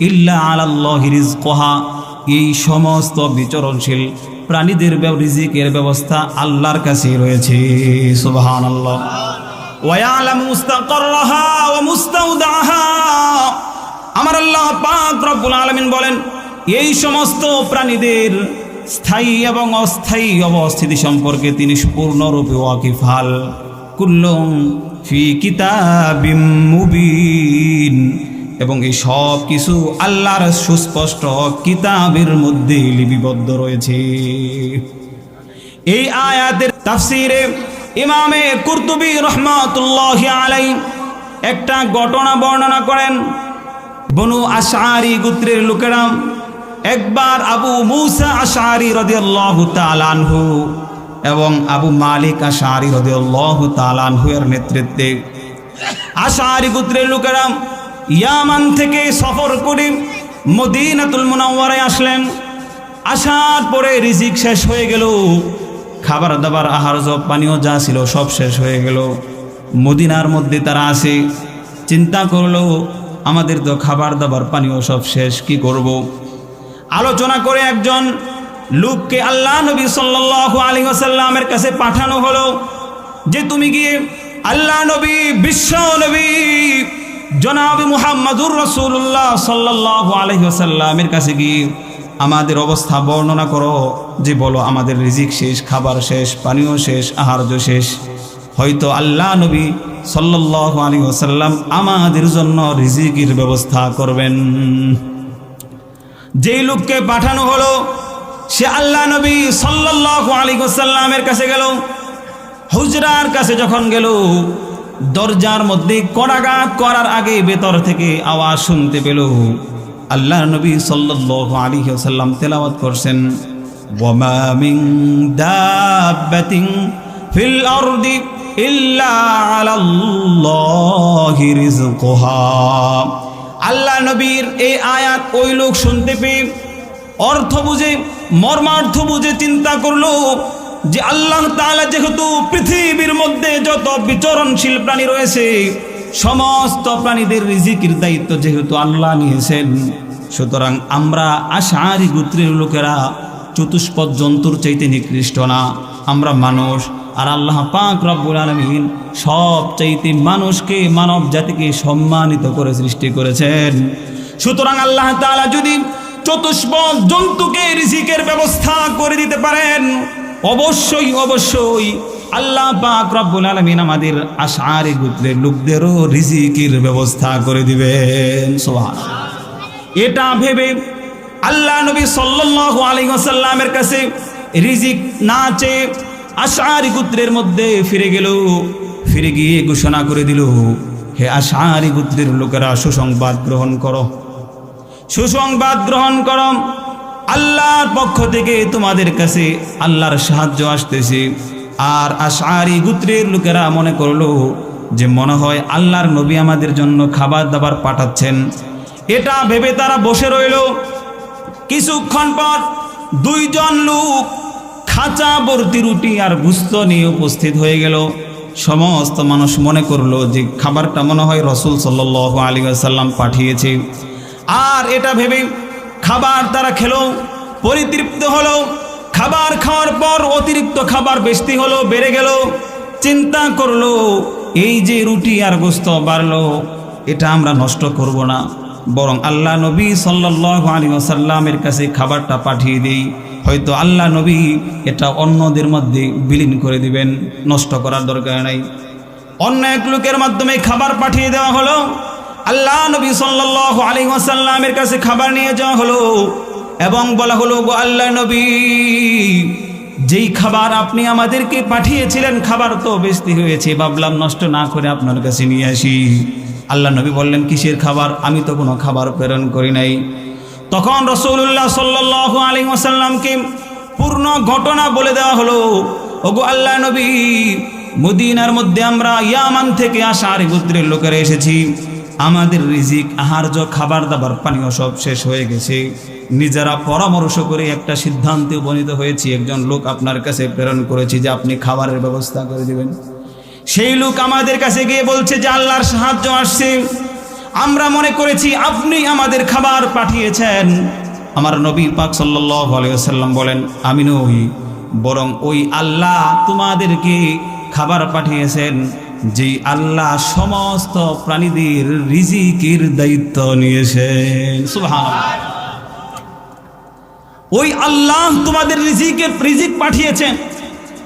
ইল্লা আলাল্লাহ রিজকহা এই সমস্ত বিচরণশীল প্রাণীদের রিজিকের ব্যবস্থা আল্লাহর কাছে রয়েছে। ওয়া মুস্তাওদাহা আমার আল্লাহ পাক রব্বুল আলামিন বলেন, এই সমস্ত প্রাণীদের স্থায়ী এবং অস্থায়ী অবস্থিতি সম্পর্কে তিনি পূর্ণরূপে ওয়াকিফাল কুল্লুম ফি কিতাবিম মুবিন। এবং এই সব কিছু আল্লাহর সুস্পষ্ট কিতাবের মধ্যে লিপিবদ্ধ রয়েছে। এই আয়াতের তাফসিরে ইমামে কুরতুবি রহমাতুল্লাহ আলাই একটা ঘটনা বর্ণনা করেন। বনু আশারি গোত্রের লোকেরা একবার আবু মুসা আশারি রদিয়াল্লাহু তালানহু এবং আবু মালিক আশারি রদিয়াল্লাহু তালানহু এর নেতৃত্বে আশারি গোত্রের লোকেরা ইয়ামান থেকে সফর করে মদিনাতুল মুনাওয়ারায় আসলেন। আসার পরে রিজিক শেষ হয়ে গেল। খাবার দাবার, আহার, জব পানীয় যা ছিল সব শেষ হয়ে গেল। মদিনার মধ্যে তারা আসে, চিন্তা করল, আমাদের তো খাবার দাবার পানীয় সব শেষ, কি করব। আলোচনা করে একজন লোককে আল্লাহ নবী সাল্লাল্লাহু আলাইহি ওয়াসাল্লামের কাছে পাঠানো হলো যে, তুমি গিয়ে আল্লাহ নবী, বিশ্ব নবী জনাব মুহাম্মাদুর রসুল্লাহ সাল্লাল্লাহু আলাইহি ওয়াসাল্লামের কাছে গিয়ে আমাদের অবস্থা বর্ণনা করো যে বলো আমাদের রিজিক শেষ, খাবার শেষ, পানীয় শেষ, আহার্য শেষ। হয়তো আল্লাহ নবী সাল্লাল্লাহু আলাইহি ওয়াসাল্লাম আমাদের জন্য রিজিকের ব্যবস্থা করবেন। যেই লোককে পাঠানো হলো, সে আল্লাহ নবী সাল্লাল্লাহু আলাইহি ওয়াসাল্লামের কাছে গেল। হুজরার কাছে যখন গেল দরজার মধ্যে কড়াঘাত করার আগে ভেতর থেকে আওয়াজ শুনতে পেল। আল্লাহ নবী সাল্লাল্লাহু আলাইহি ওয়াসাল্লাম তেলাওয়াত করছেন, ওয়ামা মিন দাব্বাতিন ফিল আরদি ইল্লা আলাল্লাহি রিজকুহা আল্লাহ নবীর এই আয়াত ওই লোক শুনতে পেয়ে অর্থ বুঝে, মর্মার্থ বুঝে চিন্তা করল যে আল্লাহ তাআলা যেহেতু পৃথিবীর মধ্যে যত বিচরণশীল প্রাণী রয়েছে, সমস্ত প্রাণীদের রিজিকের দায়িত্ব যেহেতু আল্লাহ নিয়েছেন। সুতরাং আমরা আশারি গোত্রের লোকেরা চতুষ্পদ জন্তুর চাইতে নিকৃষ্ট না। আমরা মানুষ, আর আল্লাহ পাক রব্বুল আলমিন সব চাইতে মানুষকে মানব জাতিকে সম্মানিত করে সৃষ্টি করেছেন। সুতরাং আল্লাহ তালা যদি চতুষ্পদ জন্তুকে রিজিকের ব্যবস্থা করে দিতে পারেন, অবশ্যই অবশ্যই আল্লাহ পাক রব্বুল আমাদের আশারি গোত্রের লোকদেরও রিজিকের ব্যবস্থা করে দিবেন। সোহান এটা ভেবে আল্লাহ নবী সাল্লাল্লাহু আলাইহি কাছে রিজিক না চেয়ে আশারি গোত্রের মধ্যে ফিরে গেল, ফিরে গিয়ে ঘোষণা করে দিল, হে আশারি গোত্রের লোকেরা সুসংবাদ গ্রহণ করো। সুসংবাদ গ্রহণ করো। আল্লাহর পক্ষ থেকে তোমাদের কাছে আল্লাহর সাহায্য আসতেছে। আর আশারি গোত্রের লোকেরা মনে করল যে মনে হয় আল্লাহর নবী আমাদের জন্য খাবার দাবার পাঠাচ্ছেন। এটা ভেবে তারা বসে রইল। কিছুক্ষণ পর দুইজন লোক খাঁচা ভর্তি রুটি আর গুস্ত নিয়ে উপস্থিত হয়ে গেল। সমস্ত মানুষ মনে করল যে খাবারটা মনে হয় রসুল সাল্লাহ আলী আসাল্লাম পাঠিয়েছে। আর এটা ভেবে খাবার তারা খেলো, পরিতৃপ্ত হলো। খাবার খাওয়ার পর অতিরিক্ত খাবার বেশি হলো, বেড়ে গেল। চিন্তা করল, এই যে রুটি আর গোস্ত বাড়লো, এটা আমরা নষ্ট করব না। বরং আল্লাহ নবী সাল্লাল্লাহু আলী আসাল্লামের কাছে খাবারটা পাঠিয়ে দিই। হয়তো আল্লাহ নবী এটা অন্যদের মধ্যে বিলীন করে দিবেন, নষ্ট করার দরকার নাই। অন্য এক লোকের মাধ্যমে খাবার পাঠিয়ে দেওয়া হলো। আল্লাহ নবী সাল্লাল্লাহু আলাইহি ওয়াসাল্লামের কাছে খাবার নিয়ে যাওয়া হলো। এবং বলা হলো, গো আল্লাহ নবী, যেই খাবার আপনি আমাদেরকে পাঠিয়েছিলেন, খাবার তো বেশি হয়েছে, ভাবলাম নষ্ট না করে আপনার কাছে নিয়ে আসি। আল্লাহ নবী বললেন, কিসের খাবার? আমি তো কোনো খাবার প্রেরণ করি নাই। তখন রসুল্লাহ সাল্লাহ আলী ওসাল্লামকে পূর্ণ ঘটনা বলে দেওয়া হলো, ওগো আল্লাহ নবী, মদিনার মধ্যে আমরা ইয়ামান থেকে আসা গোত্রের লোকেরা এসেছি। আমাদের রিজিক, আহার্য খাবার দাবার পানীয় সব শেষ হয়ে গেছে। নিজেরা পরামর্শ করে একটা সিদ্ধান্তে উপনীত হয়েছি। একজন লোক আপনার কাছে প্রেরণ করেছি যে আপনি খাবারের ব্যবস্থা করে দিবেন। সেই লোক আমাদের কাছে গিয়ে বলছে যে আল্লাহর সাহায্য আসছে। আমরা মনে করেছি আপনি আমাদের খাবার পাঠিয়েছেন। আমার নবী পাক সাল্লাহ আলাইসাল্লাম বলেন, আমি নই, বরং ওই আল্লাহ তোমাদেরকে খাবার পাঠিয়েছেন। যে আল্লাহ সমস্ত প্রাণীদের রিজিকের দায়িত্ব নিয়েছেন। ওই আল্লাহ তোমাদের রিজিকের রিজিক পাঠিয়েছেন।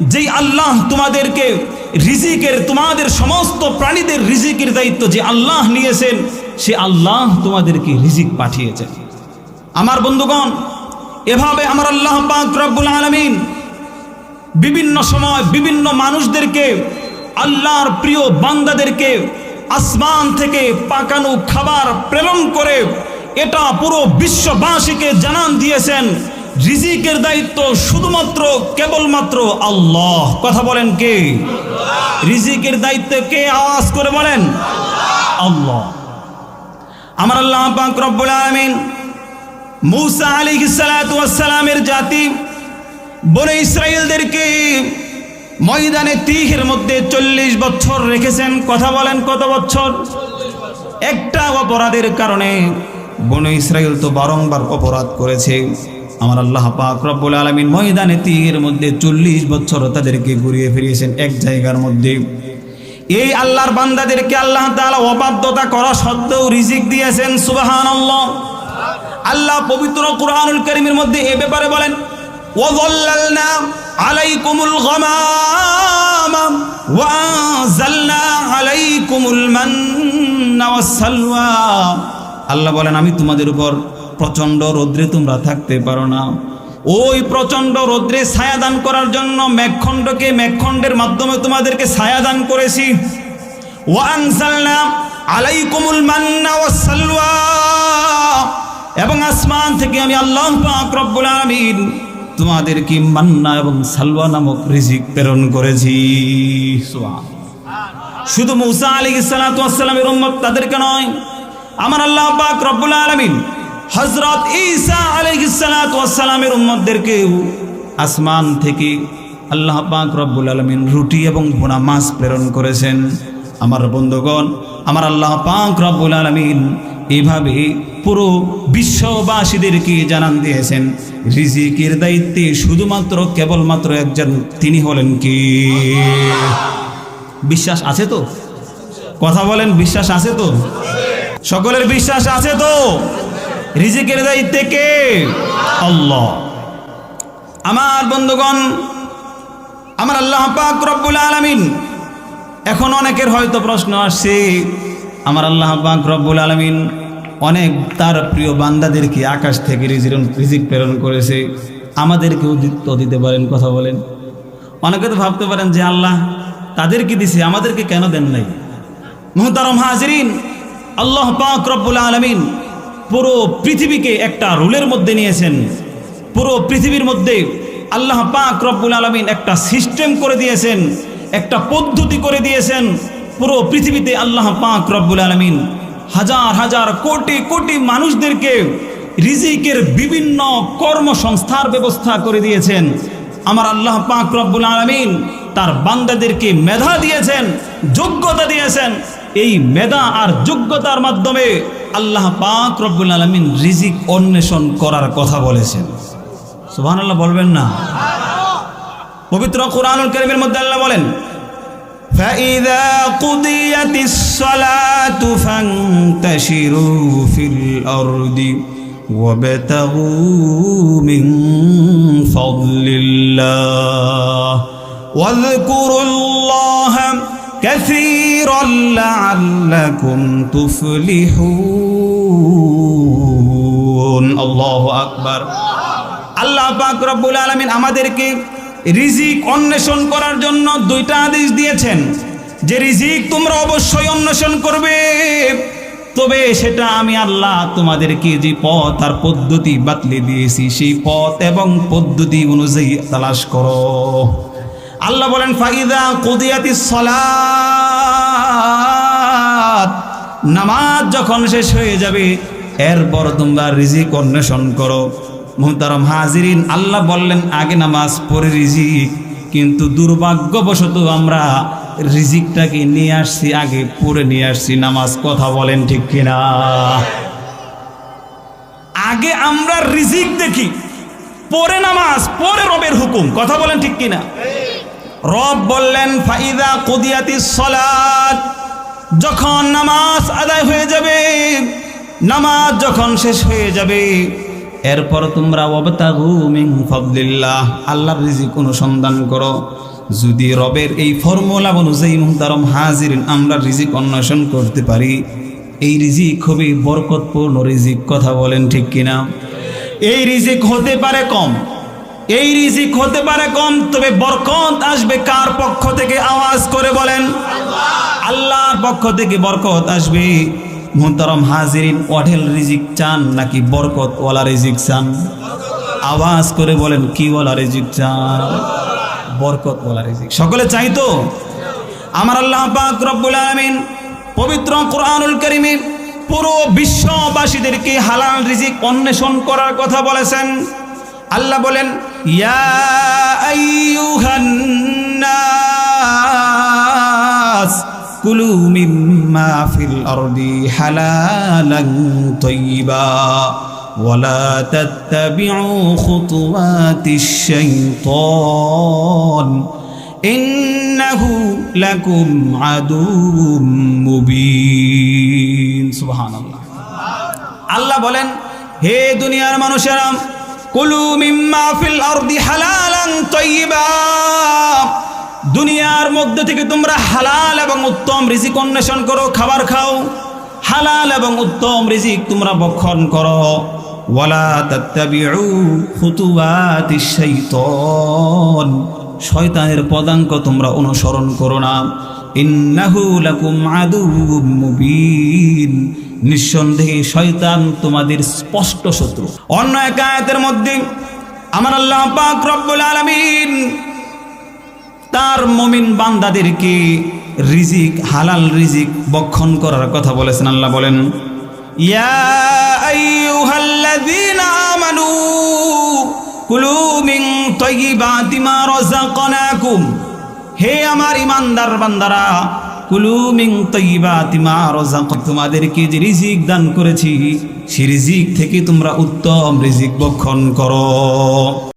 যেই আল্লাহ তোমাদেরকে রিজিকের, তোমাদের সমস্ত প্রাণীদের রিজিকের দায়িত্ব যে আল্লাহ নিয়েছেন, সে আল্লাহ তোমাদেরকে রিজিক পাঠিয়েছেন। আমার বন্ধুগণ, এভাবে আমার আল্লাহ পাক রব্বুল আলমিন বিভিন্ন সময় বিভিন্ন মানুষদেরকে আল্লাহর প্রিয় বান্দাদেরকে আসমান থেকে পাকানো খাবার প্রেরণ করে এটা পুরো বিশ্ববাসীকে জানান দিয়েছেন। রিজিকের দায়িত্ব শুধুমাত্র কেবলমাত্র আল্লাহ। কথা বলেন কে? রিজিকের দায়িত্ব কে আওয়াজ করে বলেন? আল্লাহ। আমার আল্লাহ পাক রব্বুল আলামিন মূসা আলাইহিস সালাতু ওয়াস সালামের জাতি বনে ইসরায়েলদেরকে ময়দানে তিহের মধ্যে চল্লিশ বছর রেখেছেন। কথা বলেন কত বছর? একটা অপরাধের কারণে বন ইসরায়েল তো বারংবার অপরাধ করেছে। আমার আল্লাহ পাক রব্বুল আলমিন ময়দানে তিহের মধ্যে চল্লিশ বছর তাদেরকে ঘুরিয়ে ফিরিয়েছেন এক জায়গার মধ্যে। এই আল্লাহর বান্দাদেরকে আল্লাহ তালা অবাধ্যতা করা সত্ত্বেও রিজিক দিয়েছেন সুবাহান আল্লাহ আল্লাহ পবিত্র কোরআনুল করিমের মধ্যে এ ব্যাপারে বলেন ও বললেন না আলাইকুমুল গমামাম ওয়াজালনা আলাইকুমুল মান্না ওয়াসালওয়া আল্লাহ বলেন, আমি তোমাদের উপর প্রচণ্ড রৌদ্রে তোমরা থাকতে পারো না। ওই প্রচণ্ড রৌদ্রে ছায়া দান করার জন্য মেঘখণ্ডকে মেঘখণ্ডের মাধ্যমে তোমাদেরকে ছায়া দান করেছি ওয়াংসালনা আলাইকুমুল মান্না ওয়াসালওয়া এবং আসমান থেকে আমি আল্লাহ পাক রব্বুল আমিন তোমাদেরকে মান্না এবং সালওয়া নামক রিজিক প্রেরণ করেছি। শুধু মুসা আলী সালাতামের উম্মত তাদেরকে নয়, আমার আল্লাহ পাক রব্বুল আলমিন হজরত ঈসা আলী সালাতামের উম্মতদেরকেও আসমান থেকে আল্লাহ পাক রব্বুল আলমিন রুটি এবং ভুনা মাছ প্রেরণ করেছেন। আমার বন্ধুগণ আমার আল্লাহ পাক রব্বুল আলমিন এভাবে পুরো বিশ্ববাসীদেরকে জানান দিয়েছেন? রিজিকের দায়িত্বে শুধুমাত্র কেবলমাত্র একজন, তিনি হলেন কি? বিশ্বাস আছে তো? কথা বলেন, বিশ্বাস আছে তো? সকলের বিশ্বাস আছে তো? রিজিকের দায়িত্বে কে? আল্লাহ। আমার বন্ধুগণ, আমার আল্লাহ পাক রব্বুল আলামিন এখন অনেকের হয়তো প্রশ্ন আসছে, আমার আল্লাহ পাক রব্বুল আলামিন অনেক তার প্রিয় বান্দাদেরকে আকাশ থেকে রিজিক প্রেরণ করেছে, আমাদেরকেও তো দিতে পারেন, কথা বলেন। অনেকে তো ভাবতে পারেন যে আল্লাহ তাদেরকে দিছে, আমাদেরকে কেন দেন নাই? মোহতারম হাজরিন, আল্লাহ পাক রব্বুল আলমিন পুরো পৃথিবীকে একটা রুলের মধ্যে নিয়েছেন। পুরো পৃথিবীর মধ্যে আল্লাহ পাক রব্বুল আলমিন একটা সিস্টেম করে দিয়েছেন। একটা পদ্ধতি করে দিয়েছেন পুরো পৃথিবীতে আল্লাহ পাক রব্বুল আলমিন। হাজার হাজার, কোটি কোটি মানুষদেরকে রিজিকের বিভিন্ন কর্মসংস্থার ব্যবস্থা করে দিয়েছেন। আমার আল্লাহ পাক রব্বুল আলমিন তার বান্দাদেরকে মেধা দিয়েছেন, যোগ্যতা দিয়েছেন। এই মেধা আর যোগ্যতার মাধ্যমে আল্লাহ পাক রব্বুল আলমিন রিজিক অন্বেষণ করার কথা বলেছেন। সুবাহ আল্লাহ বলবেন না? পবিত্র কোরআনুল করিমের মধ্যে আল্লাহ বলেন فإذا قضيت الصلاة فانتشروا في الأرض وابتغوا من فضل الله واذكروا الله كثيرا لعلكم تفلحون الله أكبر আল্লাহ পাক রব্বুল আলমিন আমাদেরকে রিজিক অন্বেষণ করার জন্য দুইটা আদেশ দিয়েছেন। যে রিজিক তোমরা অবশ্যই অন্বেষণ করবে, তবে সেটা আমি আল্লাহ তোমাদেরকে যে পথ আর পদ্ধতি বাতলে দিয়েছি, সেই পথ এবং পদ্ধতি অনুযায়ী তালাশ করো। আল্লাহ বলেন, ফাইদা কুদিয়াতি সলাত। নামাজ যখন শেষ হয়ে যাবে, এরপর তোমরা রিজিক অন্বেষণ করো। মুহতারম হাজিরিন, আল্লাহ বললেন, আগে নামাজ পরে রিজিক, কিন্তু দুর্ভাগ্যবশত আমরা রিজিকটাকে নিয়ে আসছি, আগে পরে নিয়ে আসছি, নামাজ কথা বলেন ঠিক কিনা? আগে আমরা রিজিক দেখি পরে নামাজ পরে রবের হুকুম, কথা বলেন ঠিক কিনা? রব বললেন, ফাইদা কুদিয়াতি সলাত, যখন নামাজ আদায় হয়ে যাবে, নামাজ যখন শেষ হয়ে যাবে এরপর তোমরা মিন ফাদলিল্লাহ, আল্লাহর রিজিক অনুসন্ধান করো। যদি রবের এই ফর্মুলা অনুযায়ী মুহতারম হাজির আমরা রিজিক অন্বেষণ করতে পারি। এই রিজিক খুবই বরকতপূর্ণ রিজিক, কথা বলেন ঠিক কিনা? এই রিজিক হতে পারে কম। এই রিজিক হতে পারে কম, তবে বরকত আসবে কার পক্ষ থেকে? আওয়াজ করে বলেন। আল্লাহর পক্ষ থেকে বরকত আসবে। মুহতারম হাজিরিন, অঢেল রিজিক চান নাকি বরকত ওয়ালা রিজিক চান? আওয়াজ করে বলেন কি ওয়ালা রিজিক চান? বরকত ওয়ালা রিজিক। সকলে চাই তো? আমার আল্লাহ পাক রব্বুল আলামিন পবিত্র কোরআনুল কারীমে পুরো বিশ্ববাসীদেরকে হালাল রিজিক অন্বেষণ করার কথা বলেছেন। আল্লাহ বলেন, ইয়া আইয়ুহান নাস কুলু মিম্মা ফিল আরদি হালালান তাইয়্যিবা ولا تتبعوا خطوات الشيطان إنه لكم عدو মুবিন সুবহানাল্লাহ আল্লাহ বলেন হে দুনিয়ার মানুষেরা কুলু মিম্মা ফিল আরদি হালালান তাইয়্যিবা দুনিয়ার মধ্যে থেকে তোমরা হালাল এবং উত্তম রিজিক অন্বেষণ করো, খাবার খাও। হালাল এবং উত্তম রিজিক তোমরা বক্ষণ করো। ওয়ালা তাত্তাবিউ খুতুওয়াতিশ শাইতান। শয়তানের পদাঙ্ক তোমরা অনুসরণ করো না। ইন্নাহু লাকুম আদুউম মুবিন। নিঃসন্দেহে শয়তান তোমাদের স্পষ্ট শত্রু। অন্য এক আয়াতের মধ্যে, আমার আল্লাহ পাক রব্বুল আলামিন তার মমিন বান্দাদেরকে রিজিক, হালাল রিজিক বক্ষণ করার কথা বলেছেন? আল্লাহ বলেন হে আমার ইমানদার বান্দারা, কুলু মিন তাইয়্যিবাতি মা রাযাক তোমাদেরকে যে রিজিক দান করেছি, সেই রিজিক থেকে তোমরা উত্তম রিজিক বক্ষণ করো।